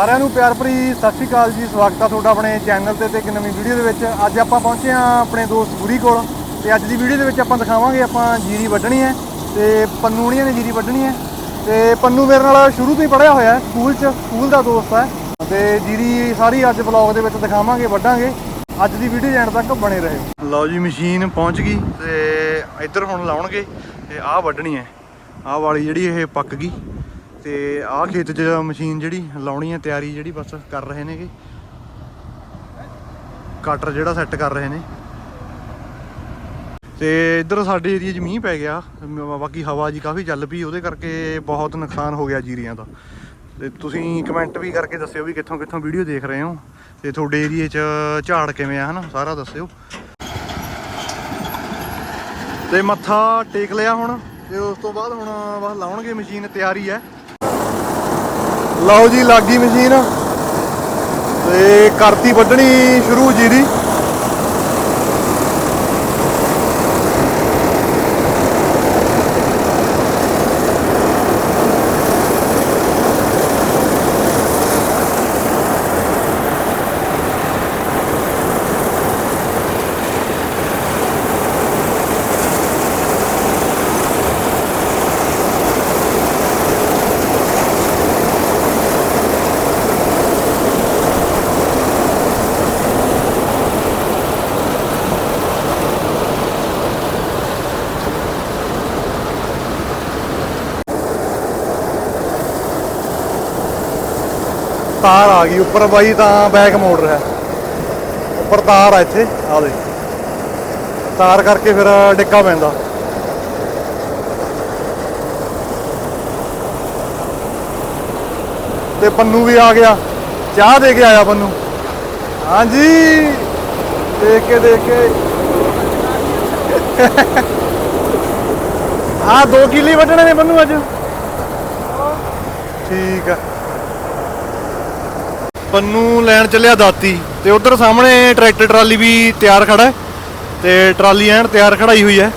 ਸਾਰਿਆਂ ਨੂੰ ਪਿਆਰ ਭਰੀ ਸਤਿ ਸ਼੍ਰੀ ਅਕਾਲ ਜੀ, ਸਵਾਗਤ ਆ ਤੁਹਾਡਾ ਆਪਣੇ ਚੈਨਲ ਤੇ ਤੇ ਇੱਕ ਨਵੀਂ ਵੀਡੀਓ ਦੇ ਵਿੱਚ। ਅੱਜ ਆਪਾਂ ਪਹੁੰਚੇ ਆ ਆਪਣੇ ਦੋਸਤ ਗੁਰੀ ਕੋਲ ਤੇ ਅੱਜ ਦੀ ਵੀਡੀਓ ਦੇ ਵਿੱਚ ਆਪਾਂ ਦਿਖਾਵਾਂਗੇ ਆਪਾਂ ਜੀਰੀ ਵੱਢਣੀ ਹੈ ਤੇ ਪੰਨੂਣੀਆਂ ਨੇ ਜੀਰੀ ਵੱਢਣੀ ਹੈ ਤੇ ਪੰਨੂ ਮੇਰੇ ਨਾਲ ਸ਼ੁਰੂ ਤੋਂ ਹੀ ਪੜਿਆ ਹੋਇਆ ਹੈ, ਸਕੂਲ 'ਚ, ਸਕੂਲ ਦਾ ਦੋਸਤ ਹੈ। ਤੇ ਜੀਰੀ ਸਾਰੀ ਅੱਜ ਵਲੌਗ ਦੇ ਵਿੱਚ ਦਿਖਾਵਾਂਗੇ, ਵੱਢਾਂਗੇ। ਅੱਜ ਦੀ ਵੀਡੀਓ ਐਂਡ ਤੱਕ ਬਣੇ ਰਹੇ। ਲਓ ਜੀ, ਮਸ਼ੀਨ ਪਹੁੰਚ ਗਈ ਤੇ ਇੱਧਰ ਹੁਣ ਲਾਉਣਗੇ ਤੇ ਆਹ ਵੱਢਣੀ ਹੈ। ਆਹ ਵਾਲੀ ਜਿਹੜੀ ਇਹ ਪੱਕ ਗਈ। ਤੇ ਆਹ ਖੇਤ 'ਚ ਮਸ਼ੀਨ ਜਿਹੜੀ ਲਾਉਣੀ ਹੈ, ਤਿਆਰੀ ਜਿਹੜੀ ਬਸ ਕਰ ਰਹੇ ਨੇਗੇ। ਕਟਰ ਜਿਹੜਾ ਸੈੱਟ ਕਰ ਰਹੇ ਨੇ। ਤੇ ਇੱਧਰ ਸਾਡੇ ਏਰੀਆ 'ਚ ਮੀਂਹ ਪੈ ਗਿਆ। ਬਾਕੀ ਹਵਾ ਜੀ ਕਾਫੀ ਚੱਲ ਪਈ, ਉਹਦੇ ਕਰਕੇ ਬਹੁਤ ਨੁਕਸਾਨ ਹੋ ਗਿਆ ਜੀਰੀਆਂ ਦਾ। ਤੇ ਤੁਸੀਂ ਕਮੈਂਟ ਵੀ ਕਰਕੇ ਦੱਸਿਓ ਵੀ ਕਿੱਥੋਂ ਕਿੱਥੋਂ ਵੀਡੀਓ ਦੇਖ ਰਹੇ ਹੋ। ਤੇ ਤੁਹਾਡੇ ਏਰੀਏ 'ਚ ਝਾੜ ਕਿਵੇਂ ਆ, ਹਨਾ? ਸਾਰਾ ਦੱਸਿਓ। ਤੇ ਮੱਥਾ ਟੇਕ ਲਿਆ ਹੁਣ, ਤੇ ਉਸ ਤੋਂ ਬਾਅਦ ਹੁਣ ਬਸ ਲਾਉਣਗੇ ਮਸ਼ੀਨ, ਤਿਆਰੀ ਹੈ। ਲਓ ਜੀ ਲਾਗੀ ਮਸ਼ੀਨ। ਤੇ ਕਰਤੀ ਵੱਢਣੀ ਸ਼ੁਰੂ ਜੀ ਦੀ। ਤਾਰ ਆ ਗਈ ਉੱਪਰ ਬਾਈ ਤਾਂ ਬੈਕ ਮੋੜ ਰਿਹਾ ਉੱਪਰ ਤਾਰ ਆ ਇੱਥੇ ਆ ਦੇ ਤਾਰ ਕਰਕੇ ਫਿਰ ਡਿੱਕਾ ਪੈਂਦਾ। ਤੇ ਪੰਨੂ ਵੀ ਆ ਗਿਆ। ਚਾਹ ਦੇ ਕੇ ਆਇਆ ਪੰਨੂ। ਹਾਂਜੀ। ਦੇਖ ਕੇ ਦੇਖ ਕੇ। ਆ 2 ਕਿੱਲੇ ਵੱਢਣੇ ਨੇ ਪੰਨੂ ਅੱਜ। ਠੀਕ ਆ। ਪੰਨੂ ਲੈਣ ਚੱਲਿਆ ਦਾਤੀ ਤੇ ਉਧਰ ਸਾਹਮਣੇ ਟਰੈਕਟਰ ਟਰਾਲੀ ਵੀ ਤਿਆਰ ਖੜਾ ਹੈ ਤੇ ਟਰਾਲੀ ਐਨ ਤਿਆਰ ਖੜਾਈ ਹੋਈ ਹੈ।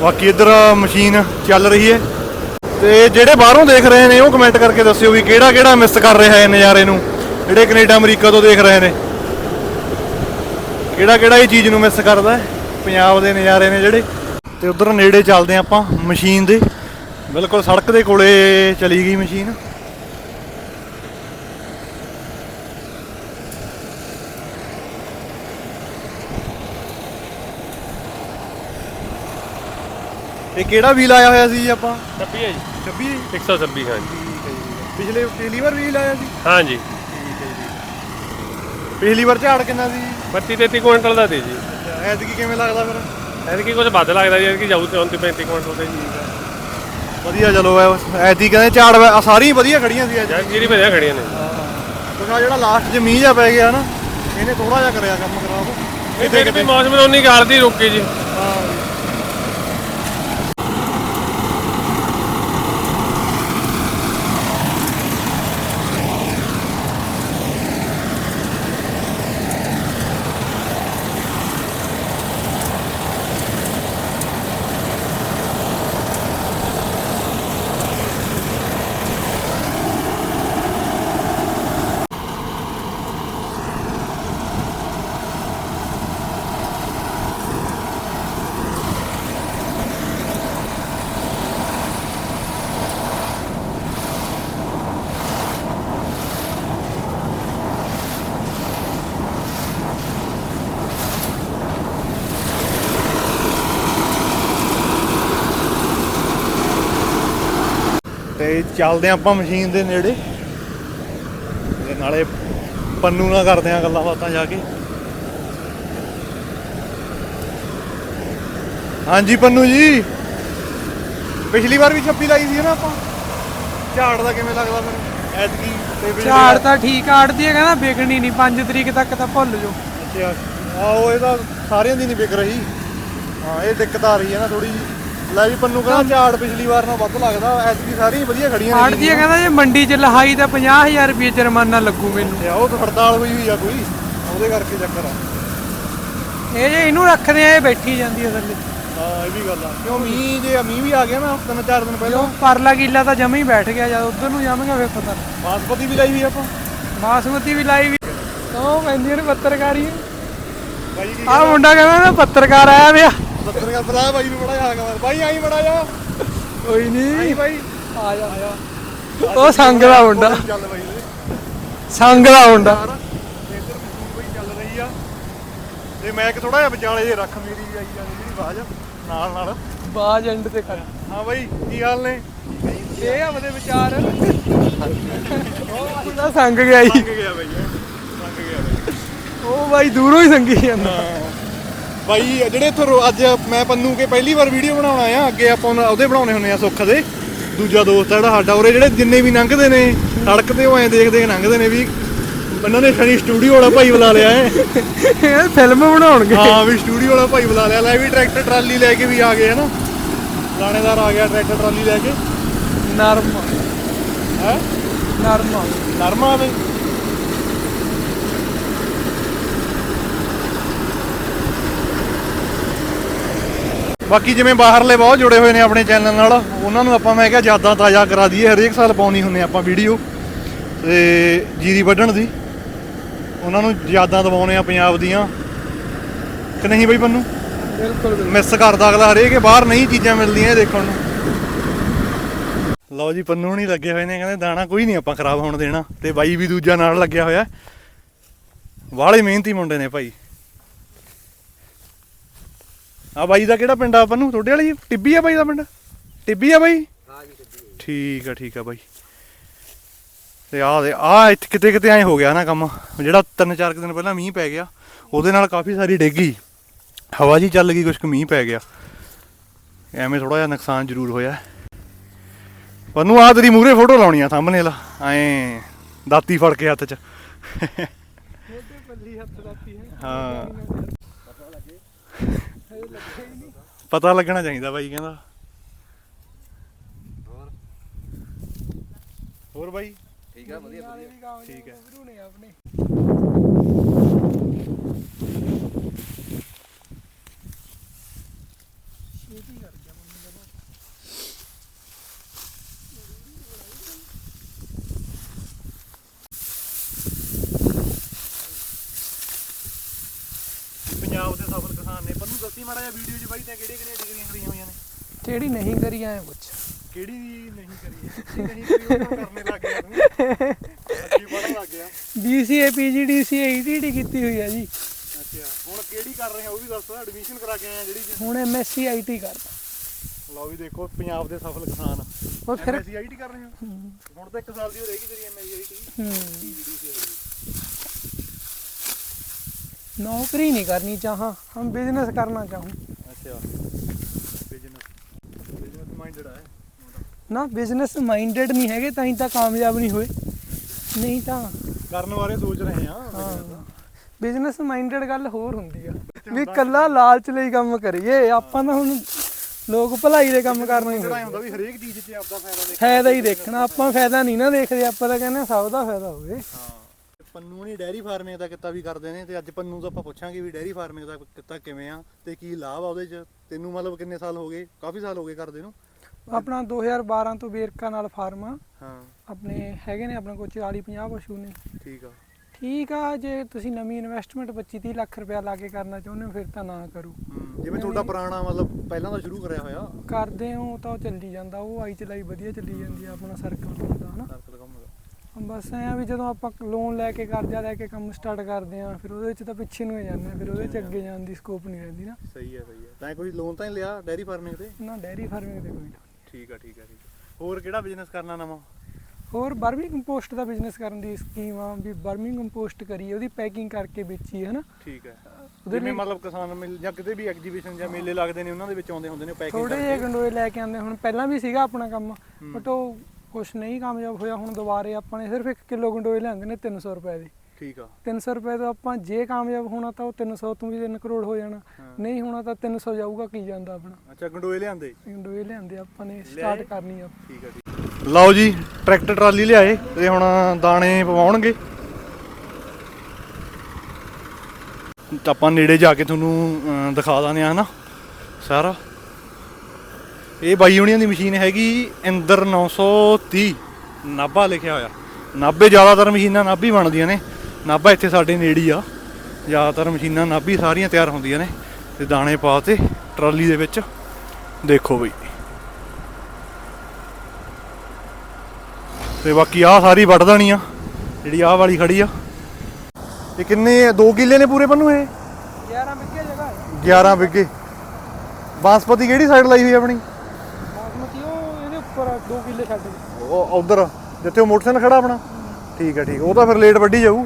ਬਾਕੀ ਇੱਧਰ ਮਸ਼ੀਨ ਚੱਲ ਰਹੀ ਹੈ। ਤੇ ਜਿਹੜੇ ਬਾਹਰੋਂ ਦੇਖ ਰਹੇ ਨੇ ਉਹ ਕਮੈਂਟ ਕਰਕੇ ਦੱਸਿਓ ਵੀ ਕਿਹੜਾ ਕਿਹੜਾ ਮਿਸ ਕਰ ਰਿਹਾ ਹੈ ਨਜ਼ਾਰੇ ਨੂੰ। ਜਿਹੜੇ ਕੈਨੇਡਾ, ਅਮਰੀਕਾ ਤੋਂ ਦੇਖ ਰਹੇ ਨੇ। ਕਿਹੜਾ ਕਿਹੜਾ ਇਹ ਚੀਜ਼ ਨੂੰ ਮਿਸ ਕਰਦਾ ਪੰਜਾਬ ਦੇ ਨਜ਼ਾਰੇ ਨੇ ਜਿਹੜੇ। ਤੇ ਉਧਰ ਨੇੜੇ ਚੱਲਦੇ ਹਾਂ ਆਪਾਂ ਮਸ਼ੀਨ ਦੇ। ਬਿਲਕੁਲ ਸੜਕ ਦੇ ਕੋਲੇ ਚਲੀ ਗਈ ਮਸ਼ੀਨ। ਇਹ ਕਿਹੜਾ ਵੀਲ ਆਇਆ ਹੋਇਆ ਸੀ ਜੀ ਆਪਾਂ? 26 ਹੈ ਜੀ। 26 126 ਹਾਂ ਜੀ। ਠੀਕ ਹੈ ਜੀ। ਪਿਛਲੇ ਪਿਛਲੀ ਵਾਰ ਵੀਲ ਆਇਆ ਸੀ? ਹਾਂ ਜੀ। ਠੀਕ ਹੈ ਜੀ। ਪਿਛਲੀ ਵਾਰ ਝਾੜ ਕਿੰਨਾ ਸੀ? 32 33 ਕੁਇੰਟਲ ਦਾ ਦੇ ਜੀ। ਐਤਕੀ ਕਿਵੇਂ ਲੱਗਦਾ ਫਿਰ? ਐਤਕੀ ਕੁਝ ਵੱਧ ਲੱਗਦਾ ਜੀ ਐਤਕੀ ਜਾਊ 34 35 ਕੁਇੰਟਲ ਦੇ ਜੀ। ਵਧੀਆ ਚਲੋ ਐਤਕੀ ਕਹਿੰਦੇ ਝਾੜ ਵਾ- ਆਹ ਸਾਰੀਆਂ ਵਧੀਆ ਖੜੀਆਂ ਸੀ ਅੱਜ। ਜਾਂ ਜਿਹੜੀ ਭਜਾ ਖੜੀਆਂ ਨੇ। ਕਿਉਂਕਿ ਆਹ ਜਿਹੜਾ ਲਾਸਟ 'ਚ ਮੀਂਹ ਜਾ ਪੈ ਗਿਆ ਨਾ ਇਹਨੇ ਥੋੜਾ ਜਿਹਾ ਕਰਿਆ ਕੰਮ ਖਰਾਬ। ਇਹ ਫਿਰ ਵੀ ਮੌਸਮ ਨੇ ਉਨੀ ਗਾਲਦੀ ਰੁਕੀ ਜੀ। ਹਾਂ। ਤੇ ਚੱਲਦੇ ਆਪਾਂ ਮਸ਼ੀਨ ਦੇ ਨੇੜੇ। ਤੇ ਨਾਲੇ ਪੰਨੂ ਨਾਲ ਕਰਦੇ ਆਂ ਗੱਲਾਂ ਬਾਤਾਂ ਜਾ ਕੇ। ਹਾਂਜੀ ਪੰਨੂ ਜੀ। ਪਿਛਲੀ ਵਾਰ ਵੀ ਛੱਪੀ ਲਾਈ ਸੀ ਨਾ ਆਪਾਂ। ਝਾੜ ਦਾ ਕਿਵੇਂ ਲੱਗਦਾ ਫਿਰ ਐਤਕੀ ਤੇ ਪਿਛਲੀ ਝਾੜ ਵਾਰ- ਤਾਂ ਠੀਕ ਆੜਦੀ ਹੈ ਕਹਿੰਦਾ ਵਿਕਣੀ ਨਹੀਂ। 5 ਤਰੀਕ ਤੱਕ ਤਾਂ ਭੁੱਲ ਜਾਓ। ਅੱਛਾ। ਆਹੋ ਇਹ ਤਾਂ ਸਾਰਿਆਂ ਦੀ ਨਹੀਂ ਵਿਕ ਰਹੀ। ਹਾਂ ਇਹ ਦਿੱਕਤ ਆ ਰਹੀ ਹੈ ਨਾ ਥੋੜੀ ਜੀ ਲੈ ਵੀ ਪੰਨੂ ਕਹਿੰਦਾ ਝਾੜ ਪਿਛਲੀ ਵਾਰ ਨਾਲੋਂ ਵੱਧ ਲੱਗਦਾ ਐਤਕੀ ਸਾਰੀਆਂ ਵਧੀਆ ਖੜੀਆਂ ਨੇ। ਆੜਦੀ ਹੈ ਕਹਿੰਦਾ ਜੇ ਮੰਡੀ 'ਚ ਲਹਾਈ ਤਾਂ 50000 ਰੁਪਏ ਜੁਰਮਾਨਾ ਲੱਗੂ ਮੈਨੂੰ। ਤੇ ਉਹ ਤਾਂ ਹੜਤਾਲ ਹੋਈ ਹੋਈ ਆ ਕੋਈ ਉਹਦੇ ਕਰਕੇ ਚੱਕਰ ਆ। ਇਹ ਜੇ ਇਹਨੂੰ ਰੱਖਦੇ ਆ ਇਹ ਬੈਠੀ ਜਾਂਦੀ ਹੈ ਥੱਲੇ। ਹਾਂ ਇਹ ਵੀ ਗੱਲ ਆ। ਕਿਉਂ ਮੀਂਹ ਜੇ ਮੀਂਹ ਵੀ ਆ ਗਿਆ ਨਾ ਤਿੰਨ ਚਾਰ ਦਿਨ ਪਹਿਲਾਂ। ਪਰਲਾ ਕਿੱਲਾ ਤਾਂ ਜਮਾ ਹੀ ਬੈਠ ਗਿਆ ਜਦ ਉਧਰ ਨੂੰ ਜਾਵਾਂਗੇ ਫਿਰ ਪਤਾ। ਬਾਸਪਤੀ ਵੀ ਲਾਈ ਵੀ ਆਪਾਂ। ਬਾਸਮਤੀ ਵੀ ਲਾਈ ਵੀ ਉਹ ਕਹਿੰਦੀ ਨੇ ਪੱਤਰਕਾਰੀ। ਬਾਈ ਆ ਮੁੰਡਾ ਕਹਿੰਦਾ ਪੱਤਰਕਾਰ ਆਇਆ ਵਿਆ ਸੱਤਰ ਗੱਲ ਬਰਾ ਬਾਈ ਨੂੰ ਬੜਾ ਆ ਗਿਆ ਬਾਈ ਆਈ ਬੜਾ ਜਾ। ਕੋਈ ਨਹੀਂ ਬਾਈ। ਆ ਜਾ ਉਹ ਸੰਗ ਦਾ ਮੁੰਡਾ। ਚੱਲ ਬਾਈ ਦੇ ਸੰਗ ਦਾ ਮੁੰਡਾ। ਯਾਰ ਇੱਧਰ ਮਸ਼ੀਨ ਬਈ ਚੱਲ ਰਹੀ ਆ। ਤੇ ਮੈਂ ਕਿ ਥੋੜਾ ਜਿਹਾ ਵਿਚਾਲੇ ਜੇ ਰੱਖ ਮੇਰੀ ਆਈ ਜਾਂਦੀ ਜਿਹੜੀ ਆਵਾਜ਼ ਨਾਲ ਨਾਲ। ਬਾਜ ਐਂਡ ਤੇ ਕਰ। ਹਾਂ ਬਾਈ ਕੀ ਹਾਲ ਨੇ? ਇਹ ਆਪਦੇ ਵਿਚਾਰ। ਉਹ ਮੁੰਡਾ ਸੰਗ ਗਿਆ ਜੀ। ਸੰਗ ਗਿਆ ਬਾਈ ਇਹ, ਸੰਗ ਗਿਆ ਬਾਈ। ਉਹ ਬਾਈ ਦੂਰੋਂ ਹੀ ਸੰਗੀ ਜਾਂਦਾ। ਬਾਈ ਜਿਹੜੇ ਇੱਥੋਂ ਰੋ- ਅੱਜ ਮੈਂ ਪੰਨੂ ਕੇ ਪਹਿਲੀ ਵਾਰ ਵੀਡੀਓ ਬਣਾਉਣਾ ਆ ਅੱਗੇ ਆਪਾਂ ਉਹਨਾਂ- ਉਹਦੇ ਬਣਾਉਣੇ ਹੁੰਦੇ ਆ ਸੁੱਖ ਦੇ। ਦੂਜਾ ਦੋਸਤ ਆ ਜਿਹੜਾ ਸਾਡਾ ਉਰੇ ਜਿਹੜੇ ਜਿੰਨੇ ਵੀ ਲੰਘਦੇ ਨੇ ਸੜਕ ਤੇ ਉਹ ਐਂ ਦੇਖ ਦੇਖ ਲੰਘਦੇ ਨੇ ਵੀ ਇਹਨਾਂ ਨੇ ਸ਼ਨੀ ਸਟੂਡੀਓ ਵਾਲਾ ਭਾਈ ਬੁਲਾ ਲਿਆ ਹੈ। ਇਹ ਫਿਲਮ ਬਣਾਉਣਗੇ। ਹਾਂ ਵੀ ਸਟੂਡੀਓ ਵਾਲਾ ਭਾਈ ਬੁਲਾ ਲਿਆ। ਲੈ ਵੀ ਟਰੈਕਟਰ ਟਰਾਲੀ ਲੈ ਕੇ ਵੀ ਆ ਗਏ ਹਨਾ? ਲਾਣੇਦਾਰ ਆ ਗਿਆ ਟਰੈਕਟਰ ਟਰਾਲੀ ਲੈ ਕੇ। ਨਰਮ। ਹੈ? ਨਰਮ। ਨਰਮਾ ਆਵੇ ਬਾਕੀ ਜਿਵੇਂ ਬਾਹਰਲੇ ਬਹੁਤ ਜੁੜੇ ਹੋਏ ਨੇ ਆਪਣੇ ਚੈਨਲ ਨਾਲ ਉਹਨਾਂ ਨੂੰ ਆਪਾਂ ਮੈਂ ਕਿਹਾ ਯਾਦਾਂ ਤਾਜ਼ਾ ਕਰਾ ਦਈਏ ਹਰੇਕ ਸਾਲ ਪਾਉਣੀ ਹੁੰਨੇ ਆਪਾਂ ਵੀਡੀਓ। ਤੇ ਜੀਰੀ ਵੱਢਣ ਦੀ ਉਹਨਾਂ ਨੂੰ ਯਾਦਾਂ ਦਿਵਾਉਣੇ ਆ ਪੰਜਾਬ ਦੀਆਂ। ਕਿ ਨਹੀਂ ਬਈ ਬੰਨੂ ਬਿਲਕੁਲ। ਮਿਸ ਕਰਦਾ ਅਗਲਾ ਹਰੇਕ ਬਾਹਰ ਨਹੀਂ ਚੀਜ਼ਾਂ ਮਿਲਦੀਆਂ ਇਹ ਦੇਖਣ ਨੂੰ। ਲਓ ਜੀ ਪੰਨੂ ਨਹੀਂ ਲੱਗੇ ਹੋਏ ਨੇ ਕਹਿੰਦੇ ਦਾਣਾ ਕੋਈ ਨਹੀਂ ਆਪਾਂ ਖਰਾਬ ਹੋਣ ਦੇਣਾ। ਤੇ ਬਾਈ ਵੀ ਦੂਜਾ ਨਾਲ ਲੱਗਿਆ ਹੋਇਆ। ਵਾਲੇ ਮਿਹਨਤੀ ਮੁੰਡੇ ਨੇ ਭਾਈ। ਆ ਬਾਈ ਦਾ ਕਿਹੜਾ ਪਿੰਡ ਆ ਪੰਨੂ ਤੁਹਾਡੇ ਵਾਲੀ? ਟਿੱਬੀ ਆ ਬਾਈ ਦਾ ਪਿੰਡ? ਟਿੱਬੀ ਆ ਬਾਈ? ਠੀਕ ਆ ਠੀਕ ਆ ਬਾਈ। ਤੇ ਆ ਦੇ ਆ ਇੱਥੇ ਕਿਤੇ ਕਿਤੇ ਐ ਹੋ ਗਿਆ ਨਾ ਕੰਮ। ਜਿਹੜਾ ਤਿੰਨ ਚਾਰ ਕੁ ਦਿਨ ਪਹਿਲਾਂ ਮੀਂਹ ਪੈ ਗਿਆ ਉਹਦੇ ਨਾਲ ਕਾਫੀ ਸਾਰੀ ਡੇਗੀ ਹਵਾ ਜੀ ਚੱਲ ਗਈ ਕੁਛ ਕੁ ਮੀਂਹ ਪੈ ਗਿਆ। ਐਵੇਂ ਥੋੜਾ ਜਿਹਾ ਨੁਕਸਾਨ ਜ਼ਰੂਰ ਹੋਇਆ। ਪਨੂੰ ਆ ਤੇਰੀ ਮੂਰੇ ਫੋਟੋ ਲਾਉਣੀ ਆ ਸਾਹਮਣੇ ਲਾ ਐ ਦਾਤੀ ਫੜ ਕੇ ਹੱਥ 'ਚ। ਮੋਢੇ ਪੱਲੀ ਹੱਥ ਲਾਤੀ ਹੈ। ਹਾਂ। ਪਤਾ ਲੱਗਣਾ ਚਾਹੀਦਾ ਬਾਈ ਕਹਿੰਦਾ। ਹੋਰ? ਬਾਈ? ਠੀਕ ਆ ਵਧੀਆ ਠੀਕ ਹੈ। ਨੇ ਆਪਣੇ ਛੇਤੀ ਕਰ ਗਿਆ ਮੰਮੀ ਦਾ ਪੰਜਾਬ ਦੇ ਪੰਨੂ ਦੱਸੀ ਮਾੜਾ ਜਿਹਾ ਵੀਡੀਓ 'ਚ ਬਾਈ ਤਾਂ ਕਿਹੜੀਆਂ ਕਿਹੜੀਆਂ ਡਿਗਰੀਆਂ ਕਰੀਆਂ ਹੋਈਆਂ ਨੇ। ਕਿਹੜੀ ਨਹੀਂ ਕਰੀ ਐ ਪੁੱਛ। ਕਿਹੜੀ ਨਹੀਂ ਕਰੀ ਨਹੀਂ ਕਰੀ ਉਹ ਤਾਂ ਕਰਨੇ ਲੱਗ ਗਿਆ ਅੱਗੇ ਪੜਨ ਲੱਗ ਗਿਆ। BCA PGDCA ETD ਕੀਤੀ ਹੋਈ ਆ ਜੀ। ਅੱਛਾ ਹੁਣ ਕਿਹੜੀ ਕਰ ਰਹੇ ਆ ਉਹ ਵੀ ਦੱਸ ਐਡਮਿਸ਼ਨ ਕਰਾ ਕੇ ਆਏ ਆ ਜਿਹੜੀ 'ਚ ਹੁਣ MSc IT ਕਰਦਾ। ਲਓ ਵੀ ਦੇਖੋ ਪੰਜਾਬ ਦੇ ਸਫਲ ਕਿਸਾਨ। ਉਹ ਫਿਰ ਐਮਐਸਸੀ ਆਈਟੀ ਕਰ ਰਹੇ ਹੋ? ਹੁਣ ਤਾਂ 1 ਸਾਲ ਦੀ ਹੋ ਰਹੇਗੀ ਤੇਰੀ ਐਮਐਸਸੀ ਆਈਟੀ ਹੂੰ। नौकरी नहीं करनी चाहा हम बिजनेस करना चाहूँ ਅੱਛਾ ਬਿਜ਼ਨਸ ਬਿਜ਼ਨਸ ਮਾਈਂਡਡ ਹੈ ਨਾ ਬਿਜ਼ਨਸ ਮਾਈਂਡਡ ਨਹੀਂ ਹੈਗੇ ਤਾਂ ਹੀ ਤਾਂ ਕਾਮਯਾਬ ਨਹੀਂ ਹੋਏ ਨਹੀਂ ਤਾਂ ਕਰਨ ਬਾਰੇ ਸੋਚ ਰਹੇ ਆ ਹਾਂ ਬਿਜ਼ਨਸ ਮਾਈਂਡਡ ਗੱਲ ਹੋਰ ਹੁੰਦੀ ਆ ਵੀ ਕੱਲਾ ਲਾਲਚ ਲਈ ਕੰਮ ਕਰੀਏ ਆਪਾਂ ਤਾਂ ਹੁਣ ਲੋਕ ਭਲਾਈ ਦੇ ਕੰਮ ਕਰਨਾ ਹੀ ਜਿਹੜਾ ਹੋਏ ਹੁੰਦਾ ਵੀ ਹਰੇਕ ਚੀਜ਼ 'ਚ ਆਪਦਾ ਫਾਇਦਾ ਦੇਖ ਫਾਇਦਾ ਹੀ ਦੇਖਣਾ ਆਪਾਂ ਫਾਇਦਾ ਨਹੀਂ ਨਾ ਦੇਖਦੇ ਆਪਾਂ ਤਾਂ ਕਹਿੰਦੇ ਸਭ ਦਾ ਫਾਇਦਾ ਹੋਵੇ ਹਾਂ ਪੰਨੂ ਨਹੀਂ ਡੈਰੀ ਫਾਰਮਿੰਗ ਦਾ ਕਿੱਤਾ ਵੀ ਕਰਦੇ ਨੇ ਤੇ ਅੱਜ ਪੰਨੂ ਤੋਂ ਆਪਾਂ ਪੁੱਛਾਂਗੇ ਵੀ ਡੈਰੀ ਫਾਰਮਿੰਗ ਦਾ ਕਿੱਤਾ ਕਿਵੇਂ ਆ ਤੇ ਕੀ ਲਾਭ ਆ ਉਹਦੇ 'ਚ? ਤੈਨੂੰ ਮਤਲਬ ਕਿੰਨੇ ਸਾਲ ਹੋ ਗਏ? ਕਾਫੀ ਸਾਲ ਹੋ ਗਏ ਕਰਦੇ ਨੂੰ? ਆਪਣਾ 2012 ਤੋਂ ਵੇਰਕਾ ਨਾਲ ਫਾਰਮ ਆ। ਹਾਂ। ਆਪਣੇ ਹੈਗੇ ਨੇ ਆਪਣੇ ਕੋਲ 40 50 ਪਸ਼ੂ ਨੇ। ਠੀਕ ਆ। ਠੀਕ ਆ ਜੇ ਤੁਸੀਂ ਨਵੀਂ ਇਨਵੈਸਟਮੈਂਟ 25 30 ਲੱਖ ਰੁਪਇਆ ਲਾ ਕੇ ਕਰਨਾ ਚਾਹੁੰਦੇ ਹੋ ਫਿਰ ਤਾਂ ਨਾ ਕਰੋ। ਜਿਵੇਂ ਤੁਹਾਡਾ ਪੁਰਾਣਾ ਮਤਲਬ ਪਹਿਲਾਂ ਦਾ ਸ਼ੁਰੂ ਕਰਿਆ ਹੋਇਆ। ਕਰਦੇ ਹੋ ਤਾਂ ਉਹ ਚੱਲੀ ਜਾਂਦਾ ਉਹ ਆਈ ਚਲਾਈ ਵਧੀਆ ਚੱਲੀ ਜਾਂਦੀ ਆ ਆਪਣਾ ਸਰਕਲ ਬਣਦਾ ਹਨਾ? ਸਰਕਲ ਕੰਮ ਦਾ ਬਸ ਐਂ ਵੀ ਜਦੋਂ ਆਪਾਂ ਲੋਨ ਲੈ ਕੇ ਕਰਜ਼ਾ ਲੈ ਕੇ ਕੰਮ ਸਟਾਰਟ ਕਰਦੇ ਆ ਫਿਰ ਉਹਦੇ ਵਿੱਚ ਤਾਂ ਪਿੱਛੇ ਨੂੰ ਹੀ ਜਾਂਦੇ ਆ ਫਿਰ ਉਹਦੇ ਚ ਅੱਗੇ ਜਾਣ ਦੀ ਸਕੋਪ ਨਹੀਂ ਰਹਿੰਦੀ ਨਾ। ਸਹੀ ਹੈ ਸਹੀ ਹੈ ਤਾਂ ਕੋਈ ਲੋਨ ਤਾਂ ਨਹੀਂ ਲਿਆ ਡੈਰੀ ਫਾਰਮਿੰਗ ਤੇ? ਨਾ ਡੈਰੀ ਫਾਰਮਿੰਗ ਦੇ ਕੋਈ ਨਾ ਠੀਕ ਆ ਠੀਕ ਆ ਠੀਕ ਆ। ਹੋਰ ਕਿਹੜਾ ਬਿਜ਼ਨਸ ਕਰਨਾ ਨਵਾਂ? ਹੋਰ ਬਰਮੀ ਕੰਪੋਸਟ ਦਾ ਬਿਜ਼ਨਸ ਕਰਨ ਦੀ ਸਕੀਮ ਆ ਵੀ ਬਰਮੀ ਕੰਪੋਸਟ ਕਰੀਏ ਉਹਦੀ ਪੈਕਿੰਗ ਕਰਕੇ ਵੇਚੀਏ ਹਨਾ। ਠੀਕ ਹੈ ਉਹਦੇ ਜਿਵੇਂ ਲਈ ਮਤਲਬ ਕਿਸਾਨ ਮਿਲ ਜਾਂ ਕਿਤੇ ਵੀ ਐਗਜੀਬਿਸ਼ਨ ਜਾਂ ਮੇਲੇ ਲੱਗਦੇ ਨੇ ਉਹਨਾਂ ਦੇ ਵਿੱਚ ਆਉਂਦੇ ਹੁੰਦੇ ਨੇ ਪੈਕਿੰਗ ਥੋੜੇ ਜਿਹੇ ਗੰਡੋਏ ਲੈ ਕੇ ਆਉਂਦੇ ਹੁਣ ਪਹਿਲਾਂ ਵੀ ਸੀਗਾ ਆਪਣਾ ਕੰਮ ਬਟ ਉਹ ਕੁਛ ਨਹੀਂ ਕਾਮਯਾਬ ਹੋਇਆ ਹੁਣ ਦੁਬਾਰੇ ਆਪਾਂ ਨੇ ਸਿਰਫ 1 ਕਿਲੋ ਗੰਡੋਏ ਲਿਆਂਦੇ ਨੇ 300 ਰੁਪਏ ਦੇ। ਠੀਕ ਆ। 300 ਰੁਪਏ ਤੋਂ ਆਪਾਂ ਜੇ ਕਾਮਯਾਬ ਹੋਣਾ ਤਾਂ ਉਹ 300 ਤੋਂ ਵੀ 3 ਕਰੋੜ ਹੋ ਜਾਣਾ। ਨਹੀਂ ਹੋਣਾ ਤਾਂ 300 ਜਾਊਗਾ ਕੀ ਜਾਂਦਾ ਆਪਣਾ। ਅੱਛਾ ਗੰਡੋਏ ਲਿਆਂਦੇ? ਗੰਡੋਏ ਲਿਆਂਦੇ ਆਪਾਂ ਨੇ ਸਟਾਰਟ ਕਰਨੀ ਆ। ਠੀਕ ਆ ਠੀਕ ਲਓ ਜੀ ਟਰੈਕਟਰ ਟਰਾਲੀ ਲਿਆਏ ਤੇ ਹੁਣ ਦਾਣੇ ਪਵਾਉਣਗੇ। ਤਾਂ ਆਪਾਂ ਨੇੜੇ ਜਾ ਕੇ ਤੁਹਾਨੂੰ ਦਿਖਾ ਦਾਂਗੇ ਹਨਾ ਸਾਰਾ। ਇਹ ਬਾਈ ਯੂਨੀਅਨ ਦੀ ਮਸ਼ੀਨ ਹੈਗੀ ਇੰਦਰ 930 ਨਾਭਾ ਲਿਖਿਆ ਹੋਇਆ। ਨਾਭੇ ਜ਼ਿਆਦਾਤਰ ਮਸ਼ੀਨਾਂ ਨਾਭੀ ਬਣਦੀਆਂ ਨੇ। ਨਾਭਾ ਇੱਥੇ ਸਾਡੇ ਨੇੜੇ ਆ। ਜ਼ਿਆਦਾਤਰ ਮਸ਼ੀਨਾਂ ਨਾਭੀ ਸਾਰੀਆਂ ਤਿਆਰ ਹੁੰਦੀਆਂ ਨੇ। ਤੇ ਦਾਣੇ ਪਾ ਤੇ ਟਰਾਲੀ ਦੇ ਵਿੱਚ ਦੇਖੋ ਬਈ। ਤੇ ਬਾਕੀ ਆਹ ਸਾਰੀ ਵੱਢ ਦੇਣੀ ਆ। ਜਿਹੜੀ ਆਹ ਵਾਲੀ ਖੜੀ ਆ। ਇਹ ਕਿੰਨੇ 2 ਕਿੱਲੇ ਨੇ ਪੂਰੇ ਪੰਨੂ ਇਹ? 11 ਬਿੱਗੇ ਜਗ੍ਹਾ ਹੈ। 11 ਵਿਗੇ ਬਾਸਪਤੀ ਕਿਹੜੀ ਸਾਈਡ ਲਾਈ ਹੋਈ ਆ ਆਪਣੀ ਬਾਸਮਤੀ ਉਹ ਇਹਦੇ ਉੱਪਰ 2 ਕਿੱਲੇ ਛੱਡ ਉਹ ਉਧਰ, ਜਿੱਥੇ ਉਹ ਮੋਟਰਸਾਈਕਲ ਖੜਾ ਆਪਣਾ ਠੀਕ ਹੈ ਠੀਕ ਹੈ। ਉਹ ਤਾਂ ਫਿਰ ਲੇਟ ਵੱਢੀ ਜਾਊ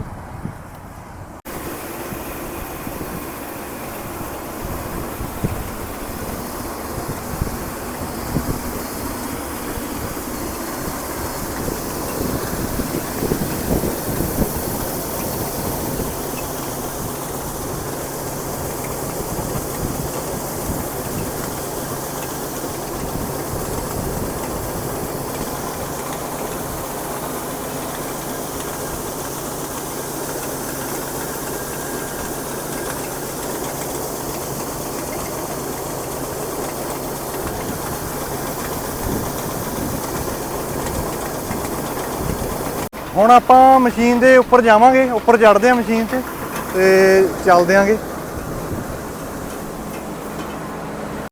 ਹੁਣ ਆਪਾਂ ਮਸ਼ੀਨ ਦੇ ਉੱਪਰ ਜਾਵਾਂਗੇ, ਉੱਪਰ ਚੜਦੇ ਆ ਮਸ਼ੀਨ 'ਤੇ ਤੇ ਚੱਲਦੇ ਆਂਗੇ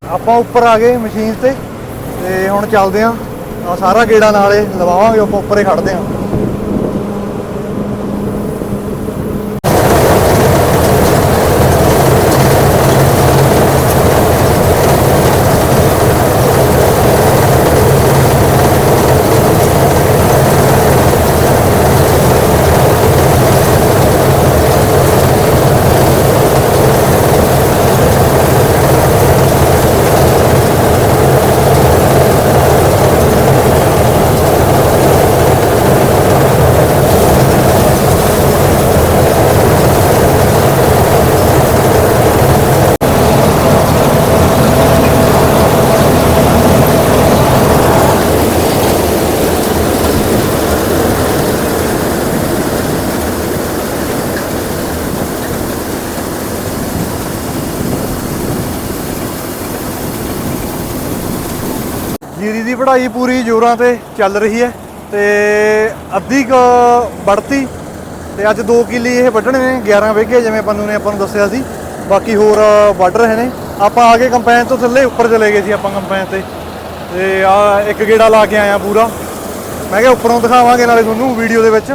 ਆਪਾਂ ਉੱਪਰ ਆ ਗਏ ਮਸ਼ੀਨ ਤੇ ਤੇ ਹੁਣ ਚੱਲਦੇ ਆਂ ਆ ਸਾਰਾ ਗੇੜਾ ਨਾਲੇ ਲਵਾਵਾਂਗੇ, ਆਪਾਂ ਉੱਪਰ ਹੀ ਖੜਦੇ ਆਂ ਜੀਰੀ ਪੜ੍ਹਾਈ ਪੂਰੀ ਜ਼ੋਰਾਂ ਤੇ ਚੱਲ ਰਹੀ ਹੈ ਤੇ ਅੱਧੀ ਕ ਵੜਤੀ ਤੇ ਅੱਜ 2 ਕਿੱਲੇ ਇਹ ਵੱਢਣੇ ਨੇ 11 ਵਿਗੇ ਜਿਵੇਂ ਪੰਨੂ ਨੇ ਆਪਾਂ ਨੂੰ ਦੱਸਿਆ ਸੀ। ਬਾਕੀ ਹੋਰ ਵੱਢ ਰਹੇ ਨੇ। ਆਪਾਂ ਆ ਕੇ ਕੰਪੈਨ ਤੋਂ ਥੱਲੇ ਉੱਪਰ ਚਲੇ ਗਏ ਸੀ ਆਪਾਂ ਕੰਪੈਨ ਤੇ। ਤੇ ਆ ਇੱਕ ਗੇੜਾ ਲਾ ਕੇ ਆਇਆ ਪੂਰਾ। ਮੈਂ ਕਿਹਾ ਉੱਪਰੋਂ ਦਿਖਾਵਾਂਗੇ ਨਾਲੇ ਤੁਹਾਨੂੰ ਵੀਡੀਓ ਦੇ ਵਿੱਚ।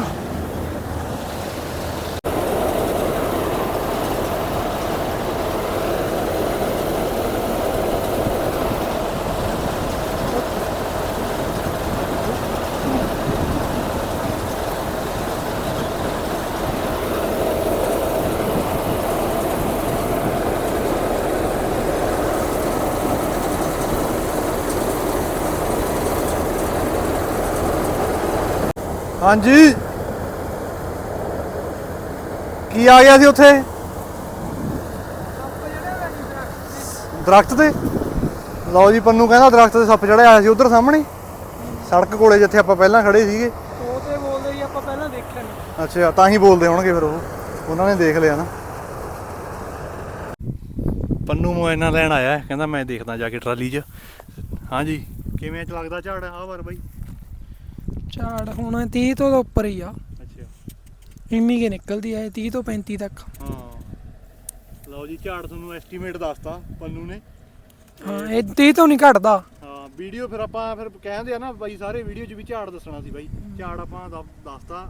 ਹਾਂਜੀ। ਕੀ ਆ ਗਿਆ ਸੀ ਉੱਥੇ? ਦਰਖਤ ਤੇ? ਲਓ ਜੀ ਪੰਨੂ ਕਹਿੰਦਾ ਦਰਖਤ ਤੇ ਸੱਪ ਚੜਿਆ ਆਇਆ ਸੀ ਉਧਰ ਸਾਹਮਣੇ। ਸੜਕ ਕੋਲੇ ਜਿੱਥੇ ਆਪਾਂ ਪਹਿਲਾਂ ਖੜੇ ਸੀਗੇ। ਉਹ ਤੇ ਬੋਲਦੇ ਜੀ ਆਪਾਂ ਪਹਿਲਾਂ ਦੇਖਿਆ ਨਹੀਂ ਅੱਛਾ ਤਾਂ ਹੀ ਬੋਲਦੇ ਹੋਣਗੇ ਫਿਰ ਉਹ। ਉਹਨਾਂ ਨੇ ਦੇਖ ਲਿਆ ਨਾ। ਪੰਨੂ ਮੋਇਨਾ ਲੈਣ ਆਇਆ ਕਹਿੰਦਾ ਮੈਂ ਦੇਖਦਾ ਜਾ ਕੇ ਟਰਾਲੀ 'ਚ। ਹਾਂਜੀ ਕਿਵੇਂ ਚ ਲੱਗਦਾ ਝਾੜ ਆਹ ਵਾਰ ਬਾਈ। ਝਾੜ ਹੁਣ 30 ਤੋਂ ਉੱਪਰ ਹੀ ਆ। ਅੱਛਾ। ਇੰਮੀ ਕੇ ਨਿਕਲਦੀ ਆ ਇਹ 30 ਤੋਂ 35 ਤੱਕ। ਹਾਂ। ਲਓ ਜੀ ਝਾੜ ਤੁਹਾਨੂੰ ਐਸਟੀਮੇਟ ਦੱਸਤਾ ਪੰਨੂ ਨੇ। ਹਾਂ ਇਹ 30 ਤੋਂ ਨਹੀਂ ਘਟਦਾ। ਹਾਂ ਵੀਡੀਓ ਫਿਰ ਆਪਾਂ ਫਿਰ ਕਹਿੰਦੇ ਆ ਨਾ ਬਾਈ ਸਾਰੇ ਵੀਡੀਓ 'ਚ ਵੀ ਝਾੜ ਦੱਸਣਾ ਸੀ ਬਾਈ। ਝਾੜ ਆਪਾਂ ਦੱਸ- ਦੱਸਤਾ।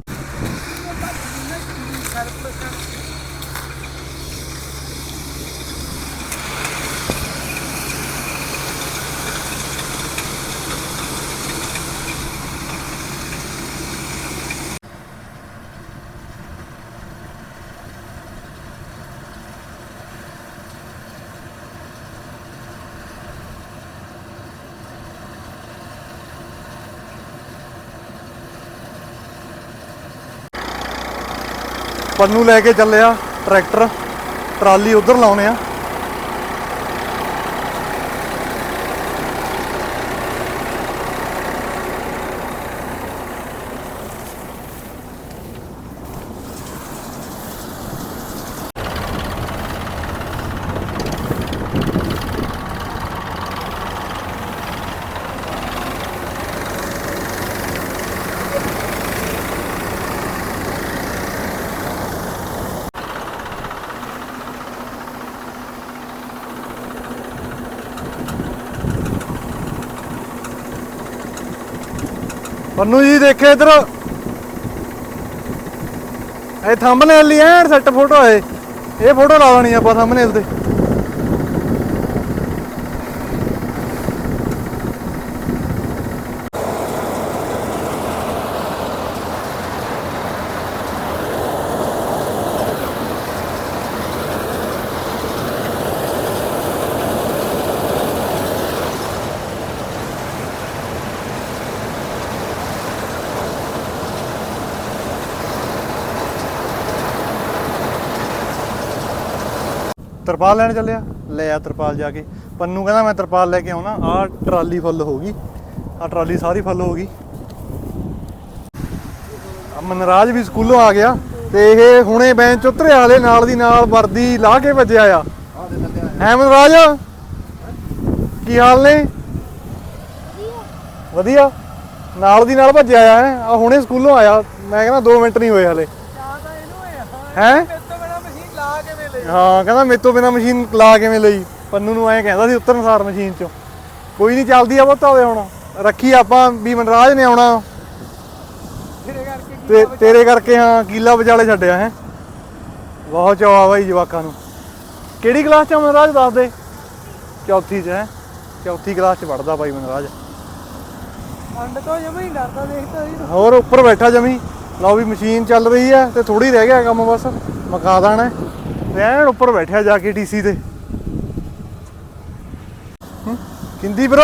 ਪੰਨੂ ਲੈ ਕੇ ਚੱਲਿਆ ਟਰੈਕਟਰ ਟਰਾਲੀ ਉਧਰ ਲਾਉਣੇ ਆ। ਪੰਨੂ ਜੀ ਦੇਖੇ ਇਧਰ। ਇਹ ਥੰਬਨੇਲ ਲਈ ਐਨ ਸੈੱਟ ਫੋਟੋ ਹੈ ਇਹ। ਫੋਟੋ ਲਾ ਲੈਣੀ ਆਪਾਂ ਥੰਬਨੇਲ ਤੇ। ਤਰਪਾਲ ਲੈਣ ਚੱਲਿਆ। ਲੈ ਆ ਤਰਪਾਲ ਜਾ ਕੇ। ਪੰਨੂ ਕਹਿੰਦਾ ਮੈਂ ਤਰਪਾਲ ਲੈ ਕੇ ਆਉਣਾ। ਆਹ ਟਰਾਲੀ ਫੁੱਲ ਹੋ ਗਈ। ਆਹ ਟਰਾਲੀ ਸਾਰੀ ਫੁੱਲ ਹੋ ਗਈ। ਆ ਮਨਰਾਜ ਵੀ ਸਕੂਲੋਂ ਆ ਗਿਆ ਤੇ ਇਹ ਹੁਣੇ ਬੈਂਚ ਉਤਰਿਆ ਵਾਲੇ ਨਾਲ ਦੀ ਨਾਲ ਵਰਦੀ ਲਾ ਕੇ ਭੱਜਿਆ ਆ। ਹੈ ਮਨਰਾਜ? ਕੀ ਹਾਲ ਨੇ? ਵਧੀਆ। ਨਾਲ ਦੀ ਨਾਲ ਭੱਜਿਆ ਆ ਆ ਹੁਣੇ ਸਕੂਲੋਂ ਆਇਆ। ਮੈਂ ਕਹਿੰਦਾ 2 ਮਿੰਟ ਨਹੀਂ ਹੋਏ ਹਲੇ। ਹੈ? ਲਾ ਕਿਵੇਂ ਲਈ? ਹਾਂ ਕਹਿੰਦਾ ਮੇਰੇ ਤੋਂ ਬਿਨਾ ਮਸ਼ੀਨ ਲਾ ਕਿਵੇਂ ਲਈ? ਪੰਨੂ ਨੂੰ ਐਂ ਕਹਿੰਦਾ ਸੀ ਉਤਰਨ ਸਾਰ ਮਸ਼ੀਨ ਚੋਂ। ਕੋਈ ਨਹੀਂ ਚੱਲਦੀ ਆ ਬਹੁਤਾ ਹੋਵੇ ਹੁਣ। ਰੱਖੀ ਆਪਾਂ ਵੀ ਮਨਰਾਜ ਨੇ ਆਉਣਾ। ਤੇਰੇ ਕਰਕੇ ਕੀ ਤੇ ਤੇਰੇ ਕਰਕੇ ਹਾਂ ਕੀਲਾ ਵਿਚਾਲੇ ਛੱਡਿਆ ਹੈ। ਬਹੁਤ ਚਾਅ ਬਾਈ ਜਵਾਕਾਂ ਨੂੰ। ਕਿਹੜੀ ਕਲਾਸ ਚ ਮਨਰਾਜ ਦੱਸ ਦੇ। ਚੌਥੀ ਚ ਹੈ। ਚੌਥੀ ਕਲਾਸ ਚ ਪੜਦਾ ਬਾਈ ਮਨਰਾਜ। ਠੰਡ ਤੋਂ ਜਮਾ ਹੀ ਡਰਦਾ ਦੇਖਦਾ ਸੀ ਹੋਰ ਉੱਪਰ ਬੈਠਾ ਜਮੀ। ਲਓ ਵੀ ਮਸ਼ੀਨ ਚੱਲ ਰਹੀ ਆ ਤੇ ਥੋੜੀ ਰਹਿ ਗਿਆ ਕੰਮ ਬਸ। ਮਕਾ ਦੇਣਾ। ਹੈ। ਐਨ ਉੱਪਰ ਬੈਠਿਆ ਜਾ ਕੇ ਡੀਸੀ ਤੇ। ਕਿੰਦੀ ਬਰੋ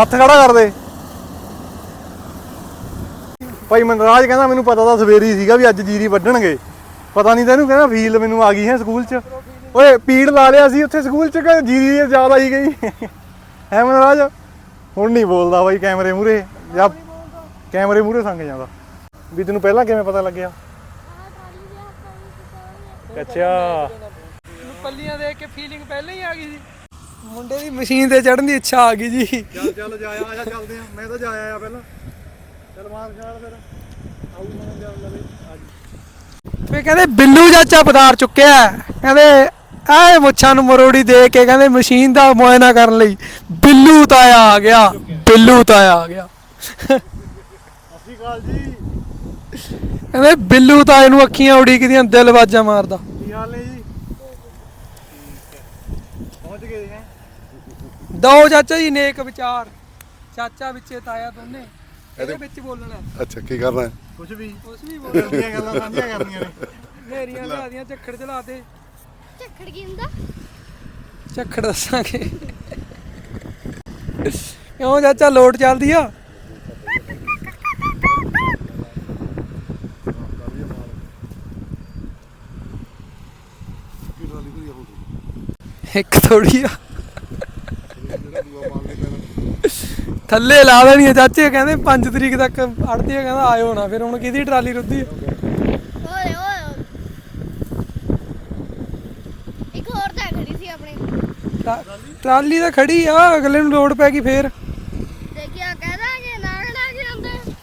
ਹੱਥ ਖੜਾ ਕਰ ਦੇ। ਭਾਈ ਮਨਰਾਜ ਕਹਿੰਦਾ ਮੈਨੂੰ ਪਤਾ ਤਾਂ ਸਵੇਰੀ ਸੀਗਾ ਵੀ ਅੱਜ ਜੀਰੀ ਵੱਢਣਗੇ। ਪਤਾ ਨਹੀਂ ਤੈਨੂੰ ਕਹਿੰਦਾ ਫੀਲ ਮੈਨੂੰ ਆ ਗਈ ਹੈ ਸਕੂਲ 'ਚ। ਓਏ, ਪੀੜ ਲਾ ਲਿਆ ਸੀ ਉੱਥੇ ਸਕੂਲ 'ਚ ਕਿ ਜੀਰੀ ਜ਼ਿਆਦਾ ਹੀ ਗਈ? ਹੈ ਮਨਰਾਜ? ਹੁਣ ਨਹੀਂ ਬੋਲਦਾ ਬਾਈ, ਕੈਮਰੇ ਮੂਰੇ ਜਾਂ ਕੈਮਰੇ ਮੂਰੇ ਸੰਗ ਜਾਂਦਾ। ਵੀ ਤੈਨੂੰ ਪਹਿਲਾਂ ਕਿਵੇਂ ਪਤਾ ਲੱਗਿਆ? ਅੱਛਾ। ਨੂੰ ਪੱਲੀਆਂ ਦੇਖ ਕੇ ਫੀਲਿੰਗ ਪਹਿਲਾਂ ਹੀ ਆ ਗਈ ਸੀ। ਮੁੰਡੇ ਦੀ ਮਸ਼ੀਨ ਤੇ ਚੜਨ ਦੀ ਇੱਛਾ ਆ ਗਈ ਜੀ। ਚੱਲ ਚੱਲ ਜਾਇਆ ਆ ਜਾ ਚੱਲਦੇ ਆ ਮੈਂ ਤਾਂ ਜਾਇਆ ਆ ਪਹਿਲਾਂ। ਚੱਲ ਮਾਰ ਛਾਲ ਫਿਰ। ਆਊ ਮੈਂ ਜਾ ਲਵੇ ਅੱਜ। ਫੇ ਕਹਿੰਦੇ ਬਿੱਲੂ ਚਾਚਾ ਪਧਾਰ ਚੁੱਕਿਆ ਹੈ। ਕਹਿੰਦੇ ਐ ਮੁੱਛਾਂ ਨੂੰ ਮਰੋੜੀ ਦੇ ਕੇ ਕਹਿੰਦੇ ਮਸ਼ੀਨ ਦਾ ਮੁਆਇਨਾ ਕਰਨ ਲਈ ਬਿੱਲੂ ਤਾਇਆ ਆ ਗਿਆ ਬਿੱਲੂ ਤਾਇਆ ਆ ਗਿਆ। ਸਤਿ ਅਕਾਲ ਜੀ। ਕਹਿੰਦੇ ਬਿੱਲੂ ਤਾਏ ਨੂੰ ਅੱਖੀਆਂ ਉਡੀਕਦੀਆਂ ਦਿਲ ਵਾਜਾ ਮਾਰਦਾ। ਕੀ ਹਾਲ ਨੇ ਜੀ? ਪਹੁੰਚ ਗਏ ਹੈ? ਦੋ ਚਾਚਾ ਜੀ ਨੇਕ ਵਿਚਾਰ ਚਾਚਾ ਵਿੱਚੇ ਤਾਇਆ ਦੋਨੇ ਇਹਦੇ ਵਿੱਚ ਬੋਲਣਾ। ਅੱਛਾ ਕੀ ਕਰਨਾ? ਹੈ ਕੁਝ ਵੀ। ਉਸ ਵੀ ਬੋਲ ਦੀਆਂ ਗੱਲਾਂ ਸਾਂਝੀਆਂ ਕਰਨੀਆਂ ਨੇ। ਨੇਰੀਆਂ ਲਾਦੀਆਂ ਝੱਖੜ ਚਲਾਤੇ ਝੱਖੜ ਗਿੰਦਾ ਝੱਖੜ ਦੱਸਾਂਗੇ। ਕਿਉਂ ਚਾਚਾ ਲੋਡ ਚੱਲਦੀ ਆ? ਇੱਕ ਥੋੜੀ ਆ। ਥੱਲੇ ਲਾ ਦੇਣੀ ਆ ਚਾਚੇ ਕਹਿੰਦੇ 5 ਤਰੀਕ ਤੱਕ ਅੜਦੀ ਆ ਕਹਿੰਦਾ ਆਇਓ ਨਾ ਫਿਰ ਹੁਣ ਕਿਹਦੀ ਟਰਾਲੀ ਰੁੱਦੀ ਓਏ ਓਏ ਇੱਕ ਹੋਰ ਤਾਂ ਖੜੀ ਸੀ ਆਪਣੀ। ਟਰਾ- ਟਰਾਲੀ ਤਾਂ ਖੜੀ ਆ ਅਗਲੇ ਨੂੰ ਲੋਡ ਪੈ ਗਈ ਫੇਰ। ਦੇਖਿਆ ਕਹਦਾਂਗੇ ਨਾਲ ਲੈ ਕੇ ਆਉਂਦੇ।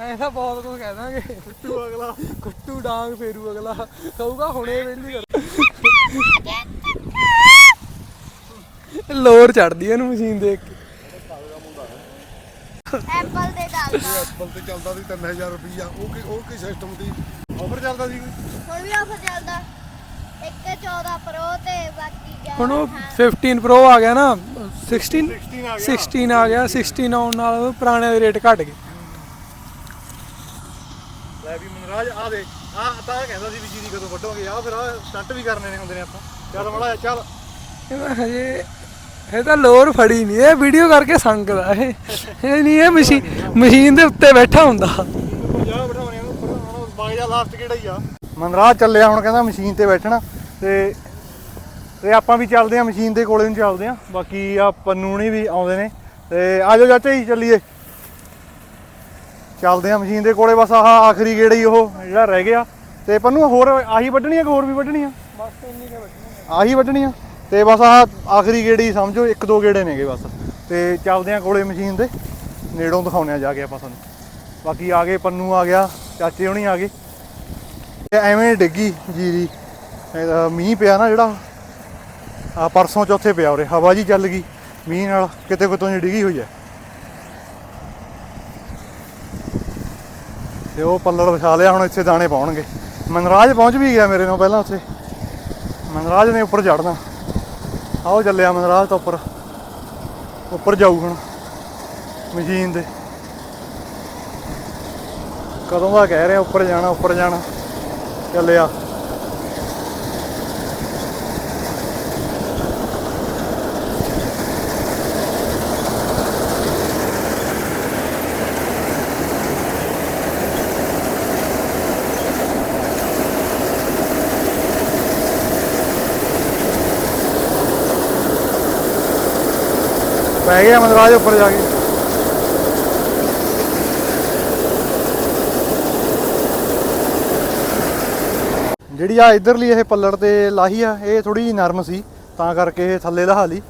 ਐਂ ਤਾਂ ਬਹੁਤ ਕੁਝ ਕਹਿ ਦਾਂਗੇ। ਕੁੱਟੂ ਅਗਲਾ। ਕੁੱਟੂ ਡਾਂਗ ਫੇਰੂ ਅਗਲਾ। ਕਹੂਗਾ ਹੁਣੇ ਵੇਲੀ ਕਰ। ਲੋਰ ਚੜਦੀ ਇਹਨੂੰ ਮਸ਼ੀਨ ਦੇਖ ਕੇ। ਐਪਲ ਦੇ ਡਾਲਦਾ ਐਪਲ ਤੇ ਚੱਲਦਾ ਸੀ 3000 ਰੁਪਈਆ। ਉਹ ਕੀ ਉਹ ਕੀ ਸਿਸਟਮ ਦੀ? ਆਫਰ ਚੱਲਦਾ ਸੀ ਹੁਣ ਵੀ ਆਫਰ ਚੱਲਦਾ। ਇੱਕ 14 ਪ੍ਰੋ ਤੇ ਬਾਕੀ ਗਿਆ ਹੁਣ ਉਹ 15 ਪ੍ਰੋ ਆ ਗਿਆ ਨਾ। 16 16 ਆ 16 ਆ ਗਿਆ। 16 ਆਉਣ ਨਾਲ ਪੁਰਾਣੇ ਦੇ ਰੇਟ ਘਟ ਗਏ। ਲੈ ਵੀ ਮਨਰਾਜ ਆ ਦੇ ਆ ਤਾਂ ਕਹਿੰਦਾ ਸੀ ਵੀ ਜੀਰੀ ਕਦੋਂ ਵੱਢੋਗੇ? ਆ ਫਿਰ ਆ ਸਟੰਟ ਵੀ ਕਰਨੇ ਨੇ ਹੁੰਦੇ ਨੇ ਆਪਾਂ। ਚੱਲ ਮੜਾ ਚੱਲ। ਇਹ ਹਜੇ ਇਹ ਤਾਂ ਲੋਰ ਫੜੀ ਨਹੀਂ ਇਹ ਵੀਡੀਓ ਕਰਕੇ ਸੰਗਦਾ ਇਹ। ਇਹ ਨਹੀਂ ਇਹ ਮਸ਼ੀਨ ਮਸ਼ੀਨ ਦੇ ਉੱਤੇ ਬੈਠਾ ਹੁੰਦਾ। ਉੱਪਰ ਜਾ ਬਿਠਾਉਣੇ ਨੂੰ ਉੱਪਰ ਹੁਣ ਬਾਈ ਦਾ ਲਾਸਟ ਕਿਹੜਾ ਹੀ ਆ ਮਨਰਾਜ ਚੱਲਿਆ ਹੁਣ ਕਹਿੰਦਾ ਮਸ਼ੀਨ ਤੇ ਬੈਠਣਾ ਤੇ ਤੇ ਆਪਾਂ ਵੀ ਚੱਲਦੇ ਆ ਮਸ਼ੀਨ ਦੇ ਕੋਲੇ ਨੂੰ ਚੱਲਦੇ ਆ ਬਾਕੀ ਆ ਪੰਨੂਣੀ ਵੀ ਆਉਂਦੇ ਨੇ। ਤੇ ਆਜੋ ਚਾਚਾ ਜੀ ਚੱਲੀਏ। ਚੱਲਦੇ ਆ ਮਸ਼ੀਨ ਦੇ ਕੋਲੇ ਬਸ ਆਹ ਆਖਰੀ ਗੇੜਾ ਹੀ ਉਹ ਜਿਹੜਾ ਰਹਿ ਗਿਆ। ਤੇ ਪੰਨੂ ਹੋਰ ਆਹੀ ਵੱਢਣੀ ਆ ਕਿ ਹੋਰ ਵੀ ਵੱਢਣੀ ਆ? ਬਸ ਇੰਨੀ ਕੇ ਬੈਠੀ ਆਹੀ ਵੱਢਣੀ ਆ? ਤੇ ਬਸ ਆਹ ਆਖਰੀ ਗੇੜੀ ਸਮਝੋ, ਇੱਕ ਦੋ ਗੇੜੇ ਨੇਗੇ ਬਸ। ਤੇ ਚੱਲਦੇ ਆ ਕੋਲੇ ਮਸ਼ੀਨ ਦੇ, ਨੇੜੋਂ ਦਿਖਾਉਣੇ ਆ ਜਾ ਕੇ ਆਪਾਂ ਤੁਹਾਨੂੰ। ਬਾਕੀ ਆ ਗਏ, ਪੰਨੂ ਆ ਗਿਆ, ਚਾਚੇ ਹੁਣੀ ਆ ਗਏ। ਤੇ ਐਵੇਂ ਡਿੱਗੀ ਜੀਰੀ। ਇਹਦਾ ਮੀਂਹ ਪਿਆ ਨਾ ਜਿਹੜਾ, ਆ ਪਰਸੋਂ ਚੌਥੇ ਪਿਆ ਉਰੇ, ਹਵਾ ਜੀ ਚੱਲ ਗਈ, ਮੀਂਹ ਨਾਲ ਕਿਤੇ ਕਿਤੋਂ ਜੀ ਡਿੱਗੀ ਹੋਈ ਹੈ ਤੇ ਉਹ ਪੱਲੜ ਵਿਛਾ ਲਿਆ, ਹੁਣ ਇੱਥੇ ਦਾਣੇ ਪਾਉਣਗੇ। ਮਨਰਾਜ ਪਹੁੰਚ ਵੀ ਗਿਆ ਮੇਰੇ ਨਾਲ ਪਹਿਲਾਂ ਉੱਥੇ। ਮਨਰਾਜ ਨੇ ਉੱਪਰ ਚੜਨਾ ਆਓ ਚੱਲਿਆ ਮਨਰਾਜ ਤਾਂ ਉੱਪਰ। ਉੱਪਰ ਜਾਊ ਹੁਣ, ਮਸ਼ੀਨ ਦੇ ਕਦੋਂ ਦਾ ਕਹਿ ਰਿਹਾ, ਉੱਪਰ ਜਾਣਾ ਉੱਪਰ ਜਾਣਾ। ਚੱਲਿਆ ਪੈ ਗਿਆ ਮਨਰਾਜ ਉੱਪਰ ਜਾ ਕੇ। ਜਿਹੜੀ ਆ ਇਧਰਲੀ ਇਹ ਪੱਲੜ ਤੇ ਲਾਹੀ ਆ, ਇਹ ਥੋੜੀ ਜਿਹੀ ਨਰਮ ਸੀ, ਤਾਂ ਕਰਕੇ ਇਹ ਥੱਲੇ ਲਹਾ ਲਈ।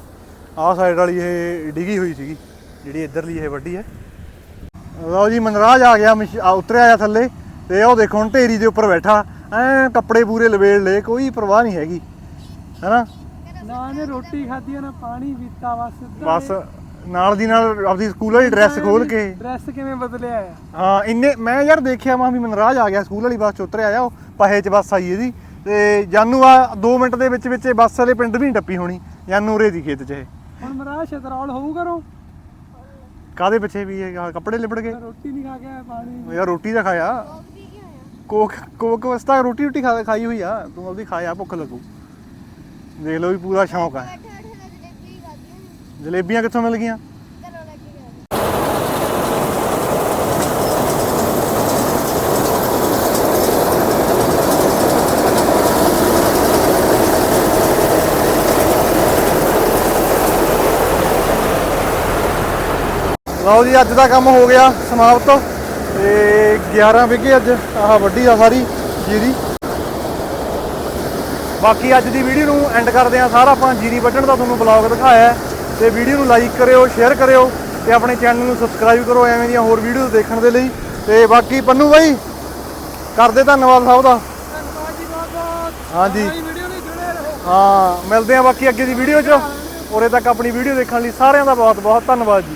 ਆਹ ਸਾਈਡ ਵਾਲੀ ਇਹ ਡਿੱਗੀ ਹੋਈ ਸੀਗੀ, ਜਿਹੜੀ ਇਧਰਲੀ ਇਹ ਵੱਡੀ ਹੈ। ਲਓ ਜੀ, ਮਨਰਾਜ ਆ ਗਿਆ ਮਸ਼- ਉਤਰਿਆ ਆ ਥੱਲੇ, ਤੇ ਉਹ ਦੇਖੋ ਹੁਣ ਢੇਰੀ ਦੇ ਉੱਪਰ ਬੈਠਾ। ਐ ਕੱਪੜੇ ਪੂਰੇ ਲਵੇੜ ਲਏ, ਕੋਈ ਪਰਵਾਹ ਨਹੀਂ ਹੈਗੀ। ਹੈਨਾ? ਨਾ ਇਹਨੇ ਰੋਟੀ ਖਾਧੀ ਆ ਨਾ ਪਾਣੀ ਪੀਤਾ ਬਸ ਬਸ ਨਾਲ ਦੀ ਨਾਲ ਆਪਦੀ ਸਕੂਲ ਵਾਲੀ ਡਰੈਸ ਖੋਲ ਕੇ। ਡਰੈਸ ਕਿਵੇਂ ਬਦਲਿਆ ਆ ਹਾਂ ਇੰਨੇ ਮੈਂ ਯਾਰ ਦੇਖਿਆ ਮਾਂ ਵੀ ਮਨਰਾਜ ਆ ਗਿਆ ਸਕੂਲ ਵਾਲੀ ਬੱਸ ਚ ਉਤਰਿਆ ਆ ਉਹ ਪਾਹੇ ਚ ਬੱਸ ਆਈ ਇਹਦੀ। ਤੇ ਜਾਨੂ ਆ 2 ਮਿੰਟ ਦੇ ਵਿੱਚ ਵਿੱਚ ਇਹ ਬੱਸ ਵਾਲੇ ਪਿੰਡ ਵੀ ਨੀ ਟੱਪੀ ਹੋਣੀ ਜਾਨੂ ਉਰੇ ਦੀ ਖੇਤ ਚ ਇਹ। ਹੁਣ ਮਰਾ ਛਤਰੌਲ ਹੋਊ ਕਰੋ ਕਾਦੇ ਪਿੱਛੇ ਵੀ ਇਹ ਆਹ ਕੱਪੜੇ ਲਿਬੜ ਗਏ? ਰੋਟੀ ਨਹੀਂ ਖਾ ਕੇ ਆਇਆ, ਪਾਣੀ ਯਾਰ ਰੋਟੀ ਤਾਂ ਖਾਇਆ। ਕੋਕ ਕੋਕ ਕੋਕ ਵਸਤਾ ਰੋਟੀ ਰੋਟੀ ਖਾ ਖਾਈ ਹੋਈ ਆ ਤੂੰ ਆਪਦੀ ਖਾਇਆ ਭੁੱਖ ਲੱਗੂ। ਦੇਖ ਲਓ ਵੀ ਪੂਰਾ ਸ਼ੌਂਕ ਆ। ਜਲੇਬੀਆਂ ਕਿੱਥੋਂ ਮਿਲ ਗਈਆਂ? ਲਓ ਜੀ, ਅੱਜ ਦਾ ਕੰਮ ਹੋ ਗਿਆ ਸਮਾਪਤ ਤੇ 11 ਵਿਗੇ ਅੱਜ, ਆਹ ਵੱਡੀ ਆ ਸਾਰੀ ਜੀਰੀ। ਬਾਕੀ ਅੱਜ ਦੀ ਵੀਡੀਓ ਨੂੰ ਐਂਡ ਕਰਦੇ ਆ ਸਾਰਾ ਆਪਾਂ ਜੀਰੀ ਵੱਢਣ ਦਾ ਤੁਹਾਨੂੰ ਬਲੌਗ ਦਿਖਾਇਆ ਤੇ ਵੀਡੀਓ ਨੂੰ ਲਾਈਕ ਕਰਿਓ ਸ਼ੇਅਰ ਕਰਿਓ ਤੇ ਆਪਣੇ ਚੈਨਲ ਨੂੰ ਸਬਸਕ੍ਰਾਈਬ ਕਰੋ ਐਵੇਂ ਦੀਆਂ ਹੋਰ ਵੀਡੀਓਜ਼ ਦੇਖਣ ਦੇ ਲਈ। ਤੇ ਬਾਕੀ ਪੰਨੂ ਬਾਈ ਕਰਦੇ ਧੰਨਵਾਦ ਸਭ ਦਾ। ਧੰਨਵਾਦ ਜੀ ਬਹੁਤ ਬਹੁਤ। ਹਾਂਜੀ। ਵੀਡੀਓ ਹਾਂ ਮਿਲਦੇ ਆ ਬਾਕੀ ਅੱਗੇ ਦੀ ਵੀਡੀਓ 'ਚ। ਉਰੇ ਤੱਕ ਆਪਣੀ ਵੀਡੀਓ ਦੇਖਣ ਲਈ ਸਾਰਿਆਂ ਦਾ ਬਹੁਤ ਬਹੁਤ ਧੰਨਵਾਦ ਜੀ।